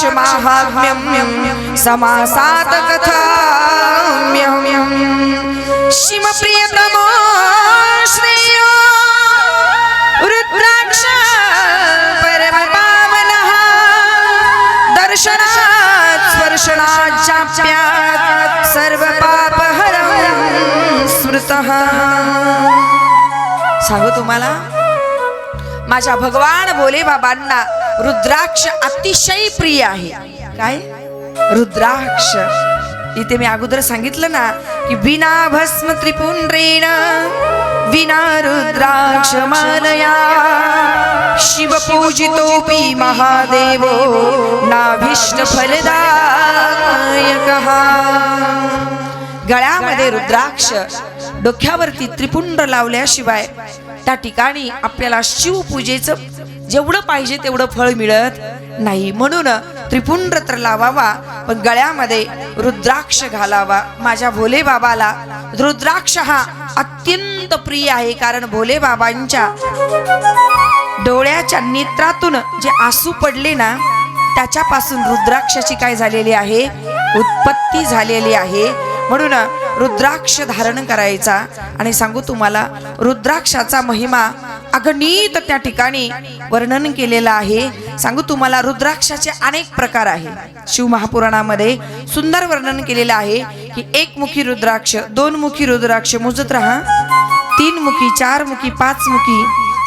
रुद्राक्ष माहात्म्यम समासात कथाम्यम शिवप्रियतमो श्रेयो रुद्राक्ष परम पावन दर्शनात् स्पर्शनात् चाप्यात् सर्व पापहरं स्मृतः। सांगू तुम्हाला? माझ्या भगवान भोले बाबांना रुद्राक्ष अतिशय प्रिय आहे. काय? रुद्राक्ष. इथे मी अगोदर सांगितलं ना की विना भस्म त्रिपुंड्रेण विना रुद्राक्ष मानया शिव पूजितोपी महादेव नाभिष्ट फलदायक. गळ्यामध्ये रुद्राक्ष डोक्यावरती त्रिपुंड लावल्याशिवाय त्या ठिकाणी आपल्याला शिवपूजेचं जेवढं पाहिजे तेवढं फळ मिळत नाही. म्हणून त्रिपुंड तर लावावा पण गळ्यामध्ये रुद्राक्ष घालावा. माझ्या भोले बाबाला रुद्राक्ष हा अत्यंत प्रिय आहे कारण भोले बाबांच्या डोळ्याच्या नेत्रातून जे आसू पडले ना त्याच्यापासून रुद्राक्षाची काय झालेली आहे? उत्पत्ती झालेली आहे. म्हणून रुद्राक्ष धारण करायचा आणि सांगू तुम्हाला रुद्राक्षाचा महिमा अगणित त्या ठिकाणी वर्णन केलेलं आहे. सांगू तुम्हाला रुद्राक्षाचे अनेक प्रकार आहे शिव महापुराणामध्ये सुंदर वर्णन केलेलं आहे की एक मुखी रुद्राक्ष दोन मुखी रुद्राक्ष मोजत राहा. तीन मुखी चार मुखी पाच मुखी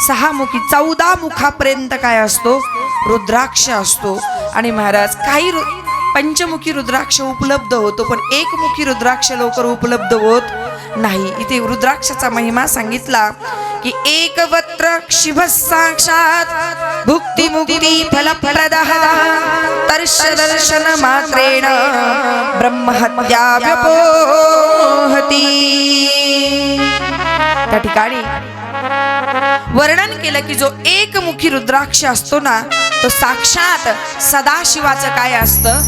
सहा मुखी चौदा मुखापर्यंत काय असतो? रुद्राक्ष असतो. आणि महाराज काही रु- पंचमुखी रुद्राक्ष उपलब्ध होतो पण एकमुखी रुद्राक्ष लवकर उपलब्ध होत नाही. इथे रुद्राक्षाचा महिमा सांगितला की एकवत्र शिव साक्षात भुक्ती मुक्ती फलप्रद तर्श दर्शन मात्रेण ब्रह्महत्या व्यपोहती. त्या ठिकाणी वर्णन केलं की जो एकमुखी रुद्राक्ष असतो ना तो साक्षात सदाशिवाचं काय असतं?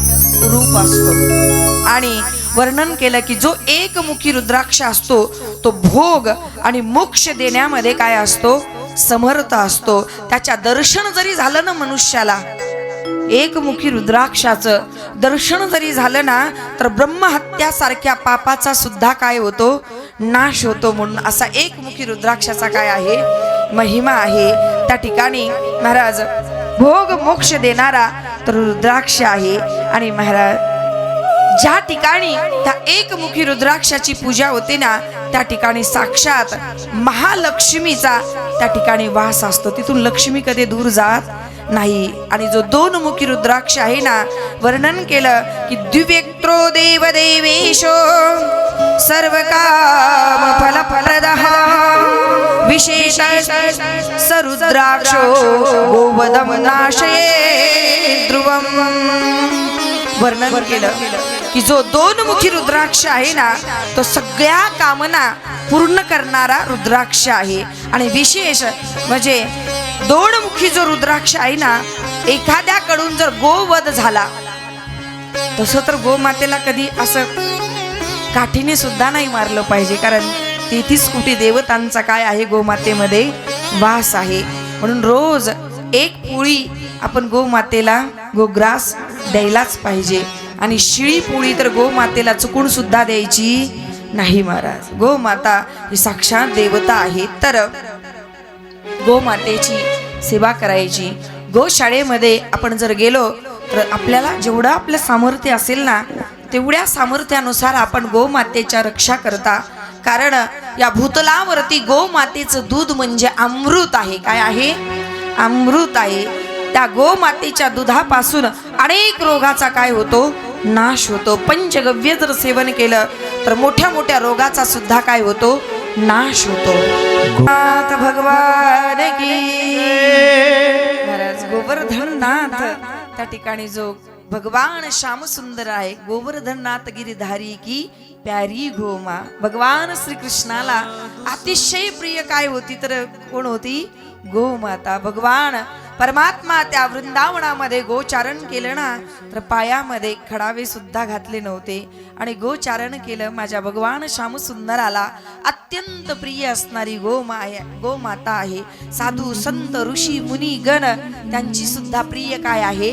रूप असतो. आणि वर्णन केलं की जो एकमुखी रुद्राक्ष असतो तो भोग आणि मोक्ष देण्यामध्ये काय असतो? समर्थ असतो. त्याच्या दर्शन जरी झालं ना मनुष्याला एकमुखी रुद्राक्षाचं दर्शन जरी झालं ना तर ब्रह्महत्यासारख्या पापाचा सुद्धा काय होतो? नाश होतो म्हणून असा एकमुखी रुद्राक्षाचा काय आहे? महिमा आहे. त्या ठिकाणी महाराज भोग मोक्ष देणारा तर रुद्राक्ष आहे. आणि महाराज ज्या ठिकाणी त्या एकमुखी रुद्राक्षाची पूजा होते ना त्या ठिकाणी साक्षात महालक्ष्मीचा त्या ठिकाणी वास असतो. तिथून लक्ष्मी कधी दूर जात नाही. आणि जो दोन मुखी रुद्राक्ष आहे ना वर्णन केलं की द्विवेक्त्रो देव देवेशो सर्व काम फल विशेष सरुद्राक्षो गोवदम नाशये ध्रुवम। वर्णन केलं की जो दोन मुखी रुद्राक्ष आहे ना तो सगळ्या कामना पूर्ण करणारा रुद्राक्ष आहे. आणि विशेष म्हणजे दोन मुखी जो रुद्राक्ष आहे ना एखाद्याकडून जर गोवध झाला तसं तर गोमातेला कधी असं काठीने सुद्धा नाही मारलं पाहिजे कारण तेथीच कुठे देवतांचा काय आहे गोमातेमध्ये? वास आहे. म्हणून रोज एक पोळी आपण गोमातेला गोग्रास द्यायलाच पाहिजे. आणि शिळी पोळी तर गोमातेला चुकून सुद्धा द्यायची नाही महाराज. गोमाता ही साक्षात देवता आहे तर गोमातेची सेवा करायची. गोशाळेमध्ये आपण जर गेलो तर आपल्याला जेवढं आपलं सामर्थ्य असेल ना तेवढ्या सामर्थ्यानुसार आपण गोमातेच्या रक्षा करता. कारण या भूतलावरती गोमातेचं दूध म्हणजे अमृत आहे. काय आहे? अमृत आहे. त्या गोमातेच्या दुधापासून अनेक रोगाचा काय होतो? नाश होतो. पंचगव्य जर सेवन केलं तर मोठ्या मोठ्या रोगाचा सुद्धा काय होतो? नाश होतो. नाथ भगवान की. महाराज गोवर्धननाथ त्या ठिकाणी जो भगवान श्याम सुंदर आहे गोवर्धननाथ गिरीधारी की प्यारी गोमा. भगवान श्रीकृष्णाला अतिशय प्रिय काय होती तर कोण होती? गोमाता. भगवान परमात्मा त्या वृंदावनामध्ये गोचारण केलं ना तर पायामध्ये खडावे सुद्धा घातले नव्हते. आणि गोचारण केलं माझ्या भगवान श्याम सुंदराला अत्यंत प्रिय असणारी गोमा आहे गोमाता आहे. साधू संत ऋषी मुनी गण त्यांची सुद्धा प्रिय काय आहे?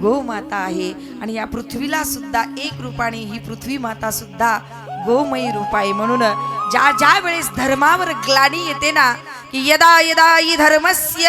गोमाता आहे. आणि या पृथ्वीला सुद्धा एक रूपाने ही पृथ्वी माता सुद्धा गोमयी रूप आहे. म्हणून ज्या ज्या वेळेस धर्मावर ग्लानी येते ना की यदा यदा ही धर्मस्य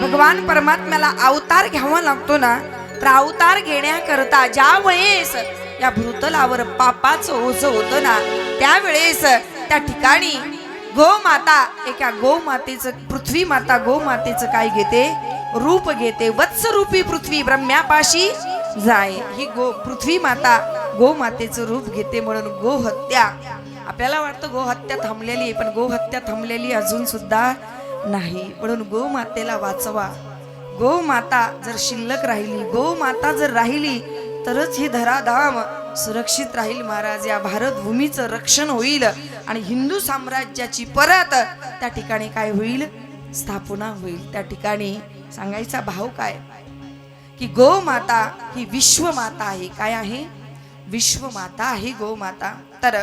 भगवान परमात्म्याला अवतार घ्यावा लागतो ना तर अवतार घेण्याकरता ज्या वेळेस या भूतलावर पापाचं ओझ होतं ना त्यावेळेस त्या ठिकाणी गोमाता एका गोमातेचं पृथ्वी माता गोमातेचं काय घेते? रूप घेते. वत्सरूपी पृथ्वी ब्रह्म्यापाशी जाय. ही गो पृथ्वी माता गोमातेचं रूप घेते म्हणून गोहत्या. आपल्याला वाटतं गोहत्या थांबलेली आहे पण गोहत्या थांबलेली अजून सुद्धा नाही. म्हणून गोमातेला वाचवा. गोमाता जर शिल्लक राहिली गोमाता जर राहिली तरच ही धराधाम सुरक्षित राहील महाराज. या भारतभूमीचं रक्षण होईल आणि हिंदू साम्राज्याची परत त्या ठिकाणी काय होईल? स्थापना होईल. त्या ठिकाणी सांगायचा भाव काय? की गोमाता ही विश्वमाता आहे. काय आहे? विश्वमाता आहे गोमाता. तर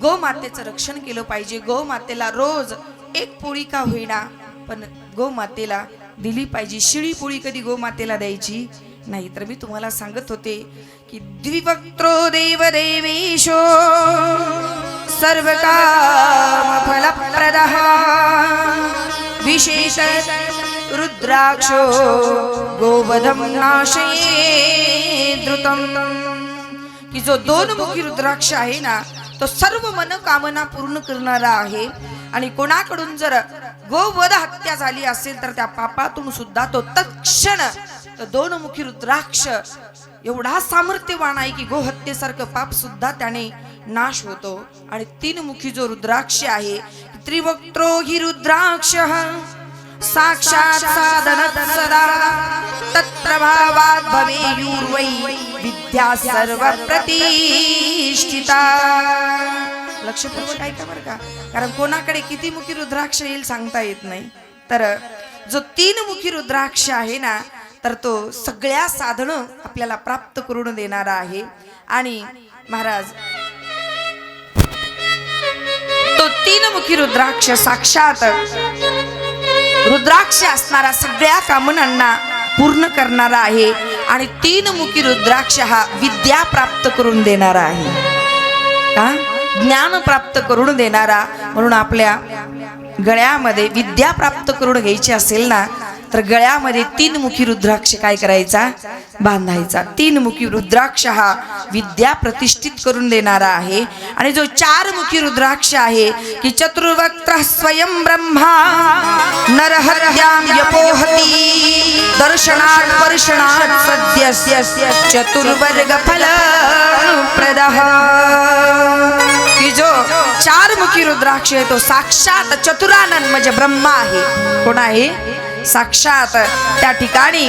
गोमातेचं रक्षण केलं पाहिजे. गोमातेला रोज एक पोळी का होईना पण गोमातेला दिली पाहिजे. शिळी पोळी कधी गोमातेला द्यायची? नाही तर मी तुम्हाला सांगत होते की द्विवक्त्रो देव देवेशो सर्व काम विशेष रुद्राक्षो गोवधम नाशये द्रुतम की जो दोन मुखी रुद्राक्ष आहे ना तो सर्व मनोकामना पूर्ण करणारा आहे. आणि कोणाकडून जर गोवध हत्या झाली असेल तर त्या पापातून सुद्धा तो तत्क्षण दोनमुखी दोन मुखी रुद्राक्ष एवढा सामर्थ्यवान आहे की गोहत्येसारखं पाप सुद्धा त्याने नाश होतो. आणि तीन मुखी जो रुद्राक्ष आहे त्रिवक्त्रो हि रुद्राक्ष. साक्षात साधन सदा तत्प्रभावात भवेयुर्वै विद्या सर्व प्रतिष्ठिता लक्षपूर्वक ऐका बरं का. कारण कोणाकडे किती मुखी रुद्राक्ष येईल सांगता येत नाही. तर जो तीन मुखी रुद्राक्ष आहे ना तर तो सगळ्या साधनं आपल्याला प्राप्त करून देणारा आहे. आणि महाराज तो तीन मुखी रुद्राक्ष साक्षात रुद्राक्ष असणारा सगळ्या कामनांना पूर्ण करणारा आहे. आणि तीन मुखी रुद्राक्ष हा विद्या प्राप्त करून देणारा आहे. का? ज्ञान प्राप्त करून देणारा म्हणून आपल्या गळ्यामध्ये विद्या प्राप्त करून घ्यायची असेल ना तर गळ्यामध्ये तीन मुखी रुद्राक्ष काय करायचा? बांधायचा. तीन मुखी रुद्राक्ष हा विद्या प्रतिष्ठित करून देणारा आहे. आणि जो चार मुखी रुद्राक्ष आहे की चतुर्वक्त्र स्वयं ब्रह्मा नरहत्यां यपोहती दर्शनात् सद्यस्य चतुर्वर्ग फल की जो चार मुखी रुद्राक्ष आहे तो साक्षात चतुरानंद म्हणजे ब्रह्मा आहे. कोण आहे? साक्षात त्या ठिकाणी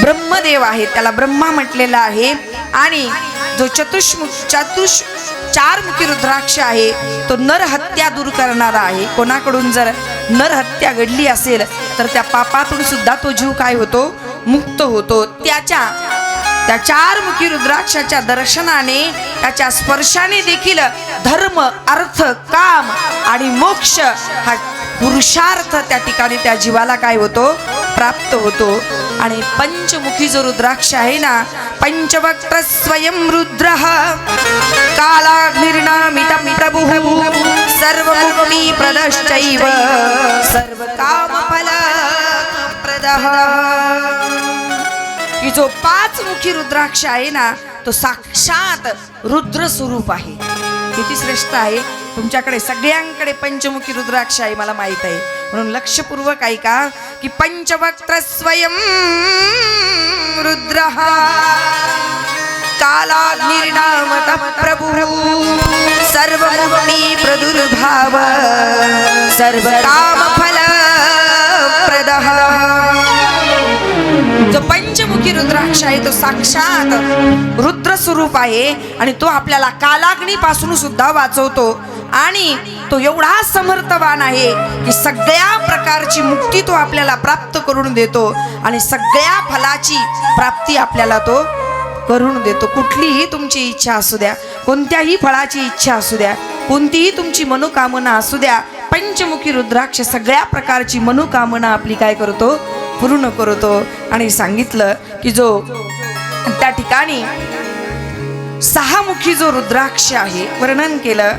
ब्रह्मदेव आहे. त्याला ब्रह्मा म्हटलेला आहे. आणि जो चतुष्मुख चतुष चार मुखी रुद्राक्ष आहे तो नर हत्या दूर करणारा आहे. कोणाकडून जर नर हत्या घडली असेल तर त्या पापातून सुद्धा तो जीव काय होतो? मुक्त होतो. त्याच्या त्या चार मुखी रुद्राक्षाच्या दर्शनाने त्याच्या स्पर्शाने देखील धर्म अर्थ काम आणि मोक्ष हा पुरुषार्थ त्या ठिकाणी त्या जीवाला काय होतो? प्राप्त होतो. आणि पंचमुखी जो रुद्राक्ष आहे ना पंचवक्त्र स्वयं रुद्र कालाग्निर्नामित प्रभु सर्व मुक्ती प्रदश्चैव सर्व काम फल की जो पाच मुखी रुद्राक्ष आहे ना तो साक्षात रुद्र स्वरूप आहे. किती श्रेष्ठ आहे. तुमच्याकडे सगळ्यांकडे पंचमुखी रुद्राक्ष आहे मला माहीत आहे. म्हणून लक्षपूर्वक ऐका की पंचवक्त्र स्वयं रुद्र. काला निर्नामत प्रभु। सर्व प्रदुर्भाव। सर्व काम फल जो पंचमुखी रुद्राक्ष आहे तो साक्षात रुद्र स्वरूप आहे आणि तो आपल्याला कालाग्नीपासून सुद्धा वाचवतो. आणि तो एवढा समर्थवान आहे की सगळ्या प्रकारची मुक्ती तो आपल्याला प्राप्त करून देतो आणि सगळ्या फलाची प्राप्ती आपल्याला तो करून देतो. कुठलीही तुमची इच्छा असू द्या कोणत्याही फळाची इच्छा असू द्या कोणतीही तुमची मनोकामना असू द्या पंचमुखी रुद्राक्ष सगळ्या प्रकारची मनोकामना आपली काय करतो? पूर्ण करतो आणि सांगितलं की जो त्या ठिकाणी सहामुखी जो रुद्राक्ष आहे वर्णन केलं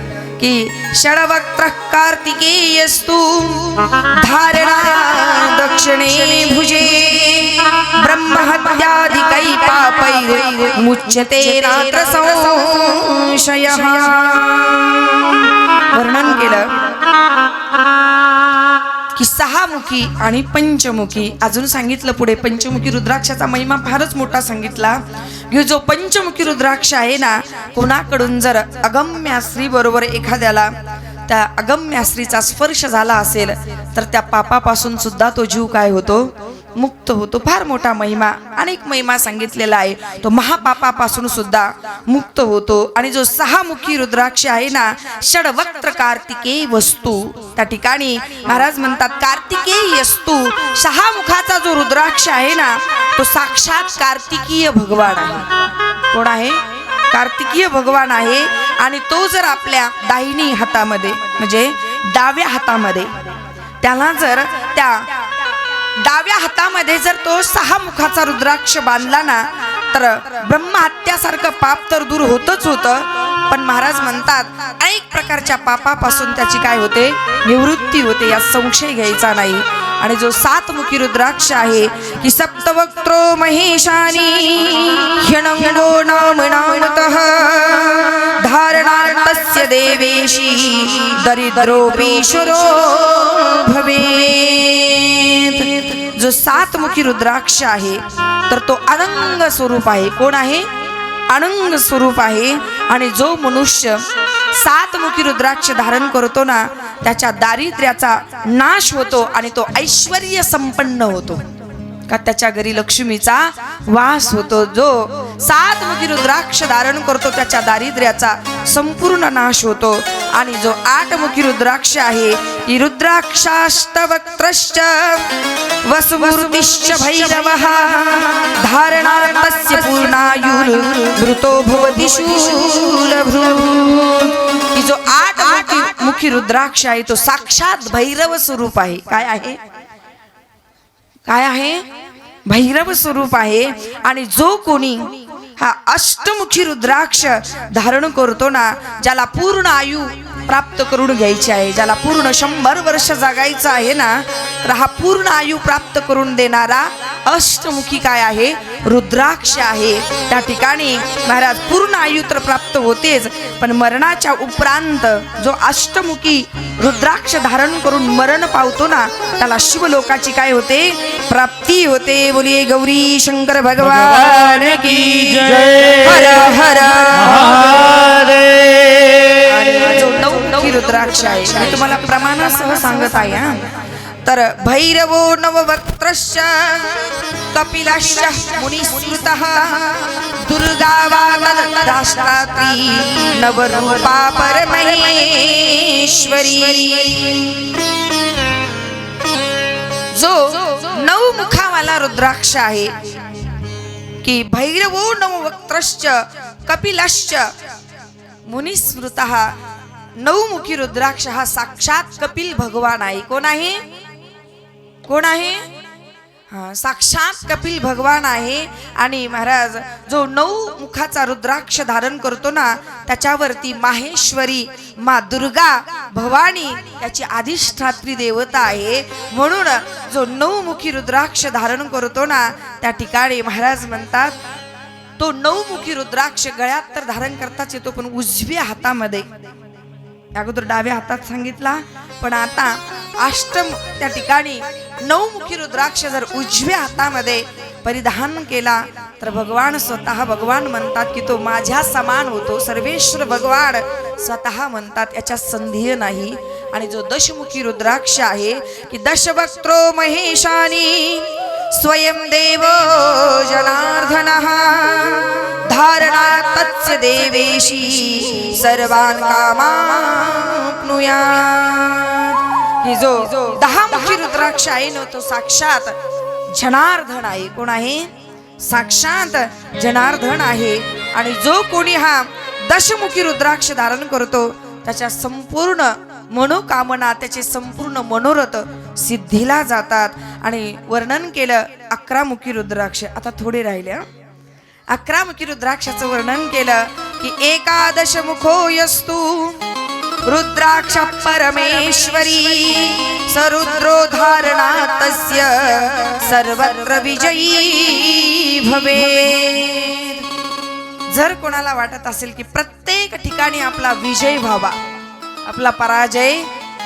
की षडवक्त्र कार्तिकेयस्तु धारणा दक्षिणे भुजे ब्रह्महत्याधिकै पापै मुच्यते रात्र संशयः वर्णन केलं. की आणि पंचमुखी. अजून सांगितलं पुढे पंचमुखी रुद्राक्षाचा महिमा फारच मोठा सांगितला. की जो पंचमुखी रुद्राक्ष आहे ना कोणाकडून जर अगम्य बरोबर एखाद्याला त्या अगम्य स्त्रीचा स्पर्श झाला असेल तर त्या पापापासून सुद्धा तो जीव काय होतो? मुक्त होतो. फार मोठा महिमा अनेक महिमा सांगितलेला आहे. तो महापापापासून सुद्धा मुक्त होतो. आणि जो सहामुखी रुद्राक्ष आहे ना षडवक्त्र कार्तिकेय वस्तू. त्या ठिकाणी महाराज म्हणतात कार्तिकेय वस्तू सहा मुखाचा जो रुद्राक्ष आहे ना तो साक्षात कार्तिकीय भगवान आहे. कोण आहे? कार्तिकीय भगवान आहे. आणि तो जर आपल्या दाहिनी हातामध्ये म्हणजे डाव्या हातामध्ये त्याला जर त्या डाव्या हातामध्ये जर तो सहा मुखाचा रुद्राक्ष बांधला ना तर ब्रह्महत्यासारखं पाप तर दूर होतच होतं. पण महाराज म्हणतात अनेक प्रकारच्या पापापासून त्याची काय होते? निवृत्ती होते यात संशय घ्यायचा नाही. आणि जो सातमुखी रुद्राक्ष आहे की सप्तवक्त्रो महेशानी ह्यणंगो नाम नामतः धारणार्थस्य देवेशी दरिद्रोपीश्वरो भवेत. जो सातमुखी रुद्राक्ष आहे तर तो अनंग स्वरूप आहे. कोण आहे? अनंग स्वरूप आहे. आणि जो मनुष्य सातमुखी रुद्राक्ष धारण करतो ना त्याच्या दारिद्र्याचा नाश होतो आणि तो ऐश्वर संपन्न होतो. का त्याच्या घरी लक्ष्मीचा वास होतो? जो सातमुखी रुद्राक्ष धारण करतो त्याच्या दारिद्र्याचा संपूर्ण नाश होतो. आणि जो आठमुखी रुद्राक्ष आहे ती रुद्राक्षाष्टवक्त्रश्च. वसुमूर्तिश्च भैरवः। धारणार्थस्य पूर्णायुर्मृतो भवति शूलभृ की जो आठ मुखी मुखी रुद्राक्ष आहे तो साक्षात भैरव स्वरूप आहे. काय आहे? काय आहे? भैरव स्वरूप आहे. आणि जो कोणी हा अष्टमुखी रुद्राक्ष धारण करतो ना ज्याला पूर्ण आयु प्राप्त करून घ्यायची आहे. ज्याला पूर्ण शंभर वर्ष जगायचं आहे ना तर हा पूर्ण आयु प्राप्त करून देणारा अष्टमुखी काय आहे? रुद्राक्ष आहे. त्या ठिकाणी महाराज पूर्ण आयु तर प्राप्त होतेच पण मरणाच्या उपरांत जो अष्टमुखी रुद्राक्ष धारण करून मरण पावतो ना त्याला शिवलोकाची काय होते? प्राप्ती होते. बोलिये गौरी शंकर भगवान की जय. हर हर रुद्राक्ष आहे मी तुम्हाला प्रमाणासह सांगत आहे हा. तर भैरवो नववक्त्रश्च कपिलश्च मुनिस्मृतः दुर्गा वागदाष्ट्रात्री नवरूपा परमेश्वरी जो नऊ मुखावाला रुद्राक्ष आहे की भैरवो नववक्त्रश्च कपिलश्च मुनिस्मृतः नवमुखी रुद्राक्ष हा साक्षात कपिल भगवान आहे. कोण आहे? कोण आहे? हा साक्षात कपिल भगवान आहे. आणि महाराज जो नऊ मुखाचा रुद्राक्ष धारण करतो ना त्याच्यावरती माहेश्वरी मा दुर्गा भवानी याची अधिष्ठात्री देवता आहे. म्हणून जो नऊमुखी रुद्राक्ष धारण करतो ना त्या ठिकाणी महाराज म्हणतात तो नऊमुखी रुद्राक्ष गळ्यात तर धारण करताच येतो पण उजव्या हातामध्ये. अगोदर डाव्या हातात सांगितला पण आता अष्टम त्या ठिकाणी नऊमुखी रुद्राक्ष जर उजव्या हातामध्ये परिधान केला तर भगवान स्वतः भगवान म्हणतात की तो माझ्या समान होतो. सर्वेश्वर भगवान स्वतः म्हणतात याच्या संधी नाही. आणि जो दशमुखी रुद्राक्ष आहे की दशवक्त्रो महेशानी स्वयं देव जनार्दन। धारणा तत्स्य देवेशी सर्वान कामाप्नुयात्। ही जो दहा मुखी रुद्राक्ष आहे ना तो साक्षात जनार्दन आहे. कोण आहे? साक्षात जनार्दन आहे. आणि जो कोणी हा दशमुखी रुद्राक्ष धारण करतो त्याच्या संपूर्ण मनोकामना त्याचे संपूर्ण मनोरथ सिद्धीला जातात. आणि वर्णन केलं अकरा मुखी रुद्राक्ष. आता थोडे राहिले हं. अकरामुखी रुद्राक्षाचं वर्णन केलं की एकादश मुखो यस्तु रुद्राक्ष परमेश्वरी सरुद्रो धारणा तस्य सर्वत्र विजयी भवे जर कोणाला वाटत असेल की प्रत्येक ठिकाणी आपला विजय व्हावा आपला पराजय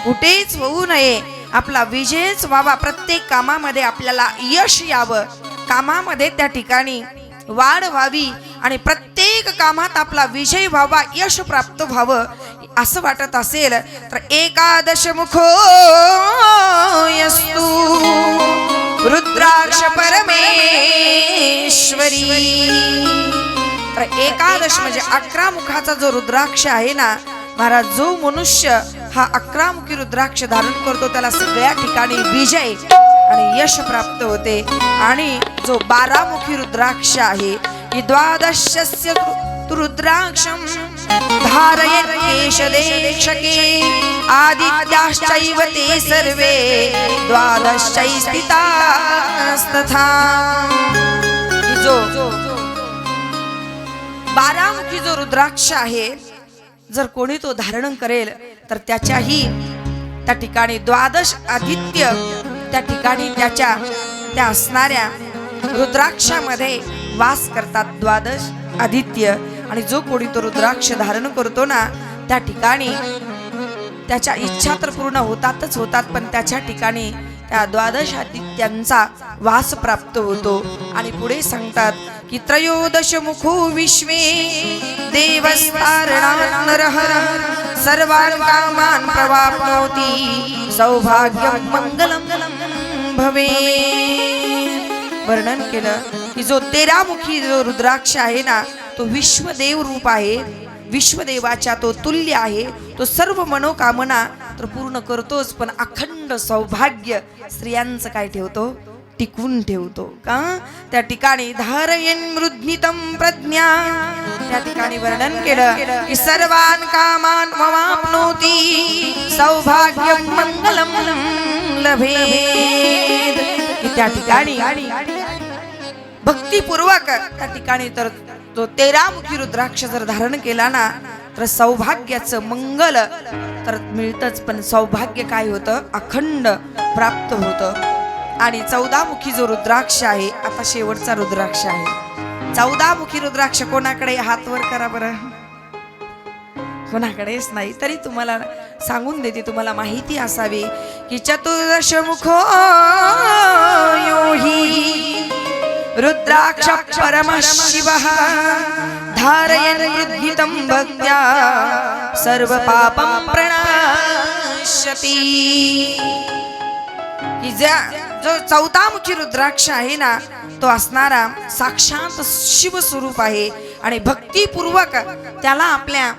कुठेच होऊ नये. आपला विजयच व्हावा. प्रत्येक कामामध्ये आपल्याला यश यावं. कामामध्ये त्या ठिकाणी वाढ व्हावी आणि प्रत्येक कामात आपला विजय व्हावा यश प्राप्त व्हावं असं वाटत असेल तर एकादश मुखो यस्तु रुद्राक्ष परमेश्वरी. तर एकादश म्हणजे अकरा मुखाचा जो रुद्राक्ष आहे ना महाराज जो मनुष्य हा अकरा मुखी रुद्राक्ष धारण करतो त्याला सगळ्या ठिकाणी विजय आणि यश प्राप्त होते. आणि जो बारामुखी रुद्राक्ष आहे द्वादशस्य रुद्राक्षं रुद्राक्षम धारयत आदित्याश्चैव ते सर्वे द्वादशै स्थितास्तथा जो बारामुखी जो रुद्राक्ष आहे जर कोणी तो धारण करेल तर त्याच्याही त्या ठिकाणी द्वादश आदित्य त्या ठिकाणी त्याच्या त्या असणाऱ्या रुद्राक्षामध्ये वास करतात द्वादश आदित्य. आणि जो कोणी तो रुद्राक्ष धारण करतो ना त्या ठिकाणी त्याच्या इच्छा तर पूर्ण होतातच होतात पण त्याच्या ठिकाणी त्या द्वादश आदित्यांचा वास प्राप्त होतो. आणि पुढे सांगतात की त्रयोदश मुखो विश्वे देवस्तारणानरः सर्वान् कामान् प्रवाप्नोति। सौभाग्यं मंगलम भवे वर्णन केलं की जो तेरामुखी जो रुद्राक्ष आहे ना तो विश्वदेव रूप आहे। विश्वदेवाच्या तो तुल्य आहे। तो सर्व मनोकामना तर पूर्ण करतोच पण अखंड सौभाग्य स्त्रियांचं काय ठेवतो? टिकवून ठेवतो का? त्या ठिकाणी धारयन मृद्नितम प्रज्ञा. त्या ठिकाणी वर्णन केलं की सर्वान कामान मवाप्नोती सौभाग्य मंगलम लभेद त्या ठिकाणी भक्तिपूर्वक त्या ठिकाणी तर तो तेरामुखी रुद्राक्ष जर धारण केला ना तर सौभाग्याचं मंगल तर मिळतच. पण सौभाग्य काय होतं? अखंड प्राप्त होतं. आणि चौदामुखी जो रुद्राक्ष आहे आता शेवटचा रुद्राक्ष आहे. चौदामुखी रुद्राक्ष कोणाकडे? हात वर करा बरं. कोणाकडेच नाही तरी तुम्हाला सांगून देते तुम्हाला माहिती असावी की चतुर्दश मुखो योही रुद्राक्ष परम शिव धारयन वृद्धितं भक्त्या सर्व पापम प्रणाशती की ज्या जो चौदामुखी रुद्राक्ष आहे ना तो असणारा साक्षात शिव स्वरूप आहे आणि भक्तिपूर्वक त्याला आपल्या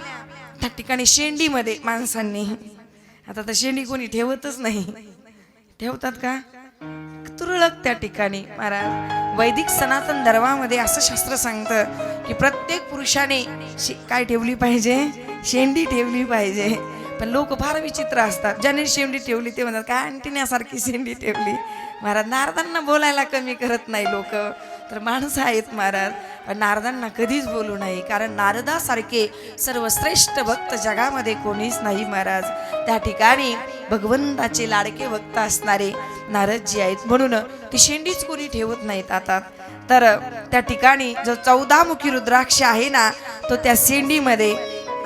त्या ठिकाणी शेंडीमध्ये माणसांनी आता तर शेंडी कोणी ठेवतच नाही. ठेवतात का? तुरळक त्या ठिकाणी महाराज. वैदिक सनातन धर्मामध्ये असं शास्त्र सांगतं की प्रत्येक पुरुषाने काय ठेवली पाहिजे? शेंडी ठेवली पाहिजे. पण लोक फार विचित्र असतात. ज्याने शेंडी ठेवली ते म्हणतात काय अंटिण्यासारखी शेंडी ठेवली? महाराज नारदांना बोलायला कमी करत नाही लोक. तर माणसं आहेत महाराज पण नारदांना कधीच बोलू नये कारण नारदासारखे सर्वश्रेष्ठ भक्त जगामध्ये कोणीच नाही महाराज. त्या ठिकाणी भगवंताचे लाडके भक्त असणारे नारदजी आहेत. म्हणून ती शेंडीच कोणी ठेवत नाहीत आता. तर त्या ठिकाणी जो चौदामुखी रुद्राक्ष आहे ना तो त्या शेंडीमध्ये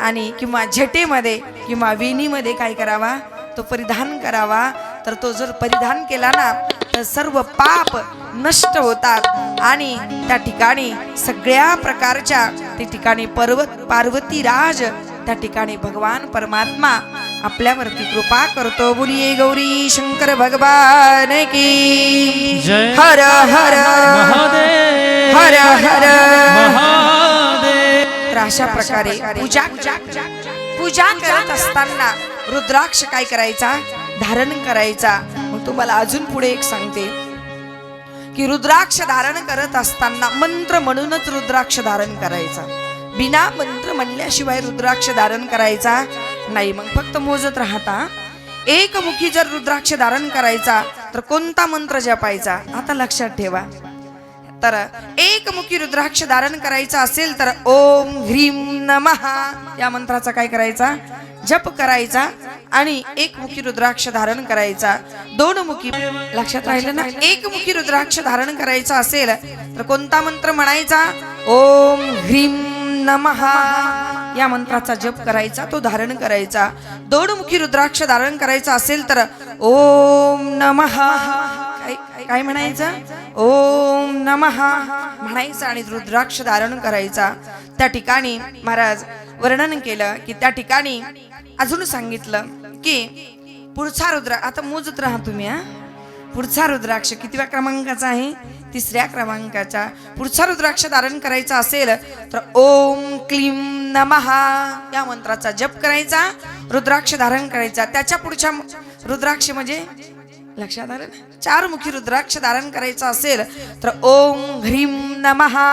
आणि किंवा झेटेमध्ये किंवा वेणीमध्ये काय करावा तो परिधान करावा तर तो जर परिधान केला ना तर सर्व पाप नष्ट होतात आणि त्या ठिकाणी सगळ्या प्रकारच्या त्या ठिकाणी पर्वत पार्वती राज त्या ठिकाणी भगवान परमात्मा आपल्यावरती कृपा करतो बोलिये गौरी शंकर भगवान की हर हर महादेव हर हर तर अशा प्रकारे पूजा पूजा करत असताना रुद्राक्ष काय करायचा? धारण करायचा. मग तुम्हाला अजून पुढे एक सांगते. की रुद्राक्ष धारण करत असताना मंत्र म्हणूनच रुद्राक्ष धारण करायचा. बिना मंत्र म्हणल्याशिवाय रुद्राक्ष धारण करायचा नाही. मग फक्त मोजत राहता. एकमुखी जर रुद्राक्ष धारण करायचा तर कोणता मंत्र जपायचा? आता लक्षात ठेवा. तर एकमुखी रुद्राक्ष धारण करायचा असेल तर ओम ह्रीम नमहा या मंत्राचा काय करायचा? जप करायचा आणि एकमुखी रुद्राक्ष धारण करायचा. दोन मुखी लक्षात राहिलं ना? एकमुखी रुद्राक्ष धारण करायचा असेल तर कोणता मंत्र म्हणायचा? ओम ह्रीम नमहा या मंत्राचा जप करायचा तो धारण करायचा. दोन मुखी रुद्राक्ष धारण करायचा असेल तर ओम नमहा काय म्हणायचं? ओम नमहा म्हणायचं आणि रुद्राक्ष धारण करायचा. त्या ठिकाणी महाराज वर्णन केलं की त्या ठिकाणी अजून सांगितलं की पुढचा रुद्रा आता मोजत राहा तुम्ही हा. पुढचा रुद्राक्ष कितव्या क्रमांकाचा आहे? तिसऱ्या क्रमांकाचा. पुढचा रुद्राक्ष धारण करायचा असेल तर ओम क्लीम नमहा या मंत्राचा जप करायचा रुद्राक्ष धारण करायचा. त्याच्या पुढच्या रुद्राक्ष म्हणजे लक्षात आलं ना? चार मुखी रुद्राक्ष धारण करायचा असेल तर ओम ह्रीम नमहा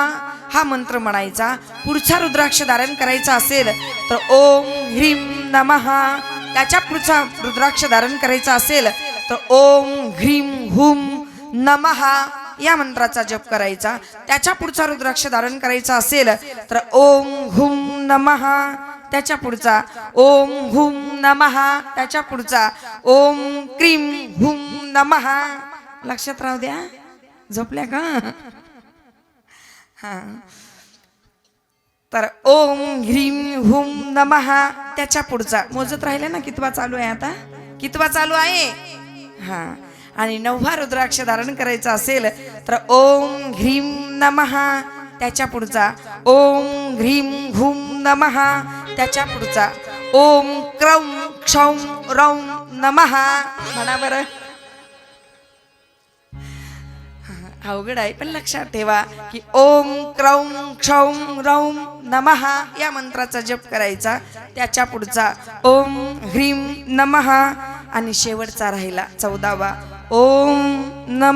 हा मंत्र म्हणायचा. पुढचा रुद्राक्ष धारण करायचा असेल तर ओम ह्रीम नमहा त्याच्या पुढचा रुद्राक्ष धारण करायचा असेल तर ओम ह्रीम हुम नमहा या मंत्राचा जप करायचा. त्याच्या पुढचा रुद्राक्ष धारण करायचा असेल तर ओम हुम नमहा त्याच्या पुढचा ओम हुम नमहा त्याच्या पुढचा ओम क्रीम हुम नमहा लक्षात राहू द्या. झोपल्या का? हा. तर ओम ह्रीम हुम नमहा त्याच्या पुढचा. मोजत राहिले ना कितवा चालू आहे आता? कितवा चालू आहे? हा. आणि नववा रुद्राक्ष धारण करायचा असेल तर ओम ह्रीम नमहा त्याच्या पुढचा. ओम ह्रीम हुम नमहा त्याच्या पुढचा. ओम क्रौम क्षौम रौम नमहा म्हणा बरं. अवघड आहे पण लक्षात ठेवा की ओम क्रौम क्षौम रौम नमहा या मंत्राचा जप करायचा. त्याच्या पुढचा ओम ह्रीम नमहा आणि शेवटचा राहिला चौदावा. ओम नम.